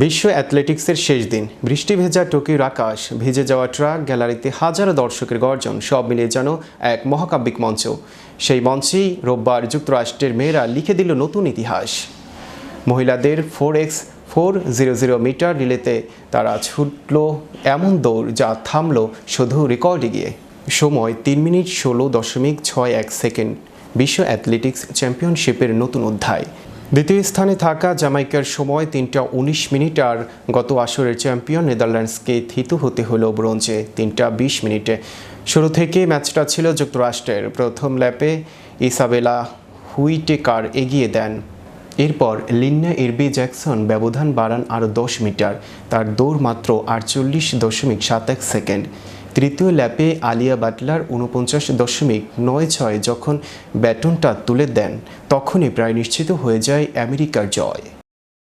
বিশ্ব অ্যাথলেটিক্সের শেষ দিন। বৃষ্টি ভেজা টোকিওর আকাশ, ভিজে যাওয়া ট্রাক, গ্যালারিতে হাজারো দর্শকের গর্জন, সব মিলিয়ে যেন এক মহাকাব্যিক মঞ্চ। সেই মঞ্চেই রোববার যুক্তরাষ্ট্রের মেয়েরা লিখে দিল নতুন ইতিহাস। মহিলাদের four x four zero zero metre রিলেতে তারা ছুটল এমন দৌড় যা থামল শুধু রেকর্ডে গিয়ে। সময় তিন মিনিট ষোলো দশমিক ছয় এক সেকেন্ড। বিশ্ব অ্যাথলেটিক্স চ্যাম্পিয়নশিপের নতুন অধ্যায়। দ্বিতীয় স্থানে থাকা জামাইকার সময় তিনটা উনিশ মিনিট আর গত আসরের চ্যাম্পিয়ন নেদারল্যান্ডসকে থিতু হতে হলো ব্রোঞ্জে তিনটা বিশ মিনিটে। শুরু থেকে ম্যাচটা ছিল যুক্তরাষ্ট্রের। প্রথম ল্যাপে ইসাবেলা হুইটেকার এগিয়ে দেন। এরপর লিন্না ইরবি জ্যাকসন ব্যবধান বাড়ান আরও দশ মিটার। তার দৌড় মাত্র আটচল্লিশ দশমিক সাত এক সেকেন্ড। তৃতীয় ল্যাপে আলিয়া বাটলার উনপঞ্চাশ দশমিক নয় ছয় যখন ব্যাটনটা তুলে দেন, তখনই প্রায় নিশ্চিত হয়ে যায় আমেরিকার জয়।